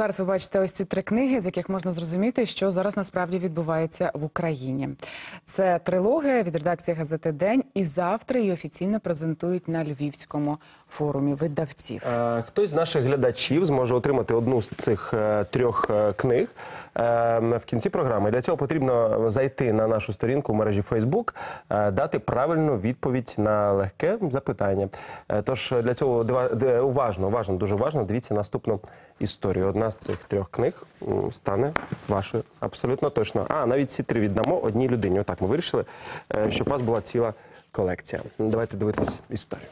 Зараз ви бачите ось ці три книги, з яких можна зрозуміти, що зараз насправді відбувається в Україні. Це трилогія від редакції газети День, і завтра її офіційно презентують на Львівському форумі видавців. Е, Хтось з наших глядачів зможе отримати одну з цих е, трьох е, книг в кінці програми. Для цього потрібно зайти на нашу сторінку в мережі Facebook, е, дати правильну відповідь на легке запитання. Е, Тож для цього уважно, уважно, дуже уважно дивіться наступну історію. Одна з цих трьох книг стане вашою абсолютно точно. А навіть ці три віддамо одній людині. Отак ми вирішили, е, щоб у вас була ціла колекція. Давайте дивитись історію.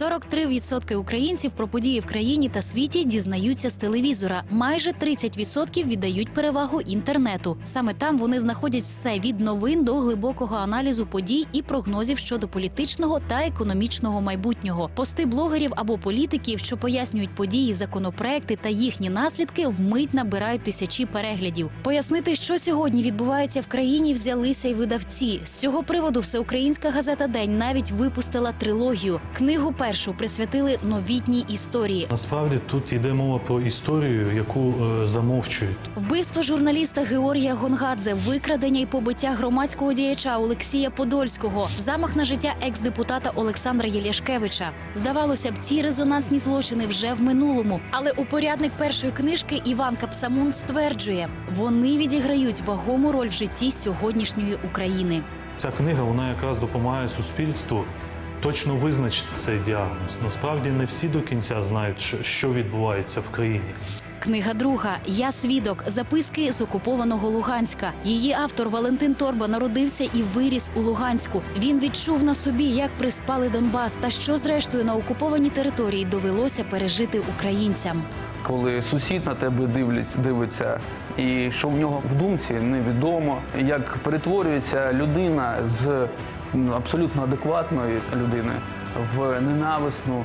43% українців про події в країні та світі дізнаються з телевізора. Майже 30% віддають перевагу інтернету. Саме там вони знаходять все від новин до глибокого аналізу подій і прогнозів щодо політичного та економічного майбутнього. Пости блогерів або політиків, що пояснюють події, законопроекти та їхні наслідки, вмить набирають тисячі переглядів. Пояснити, що сьогодні відбувається в країні, взялися й видавці. З цього приводу всеукраїнська газета День навіть випустила трилогію. Книгу першу присвятили новітній історії. Насправді тут йде мова про історію, яку е, замовчують. Вбивство журналіста Георгія Гонгадзе, викрадення і побиття громадського діяча Олексія Подольського, замах на життя екс-депутата Олександра Єляшкевича. Здавалося б, ці резонансні злочини вже в минулому. Але упорядник першої книжки Іван Капсамун стверджує, вони відіграють вагому роль в житті сьогоднішньої України. Ця книга вона якраз допомагає суспільству точно визначити цей діагноз. Насправді не всі до кінця знають, що- відбувається в країні. Книга друга Я свідок. Записки з окупованого Луганська. Її автор Валентин Торба народився і виріс у Луганську. Він відчув на собі, як приспали Донбас, та що зрештою на окупованій території довелося пережити українцям. коли сусід на тебе дивиться, дивиться, і що в нього в думці невідомо, як перетворюється людина з абсолютно адекватної людини в ненависну,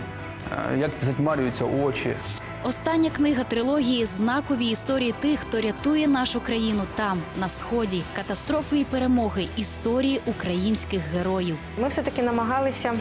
е, як затьмарюються очі. Остання книга трилогії знакові історії тих, хто рятує нашу країну там, на сході, катастрофи і перемоги, історії українських героїв. Ми все-таки намагалися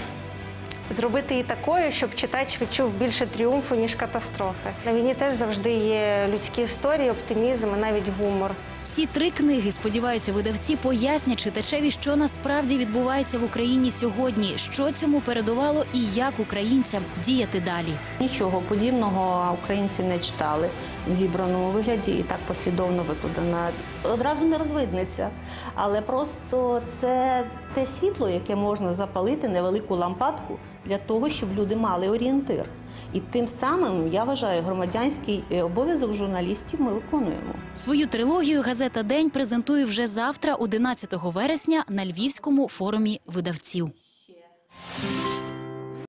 зробити її такою, щоб читач відчув більше тріумфу, ніж катастрофи. На війні теж завжди є людські історії, оптимізм і навіть гумор. Всі три книги, сподіваються, видавці пояснять читачеві, що насправді відбувається в Україні сьогодні, що цьому передувало і як українцям діяти далі. Нічого подібного українці не читали в зібраному вигляді і так послідовно викладено. Одразу не розвиднеться, але просто це те світло, яке можна запалити невелику лампадку для того, щоб люди мали орієнтир. І тим самим я вважаю, громадянський е, обов'язок журналістів ми виконуємо. Свою трилогію газета День презентує вже завтра, 11 вересня, на Львівському форумі видавців.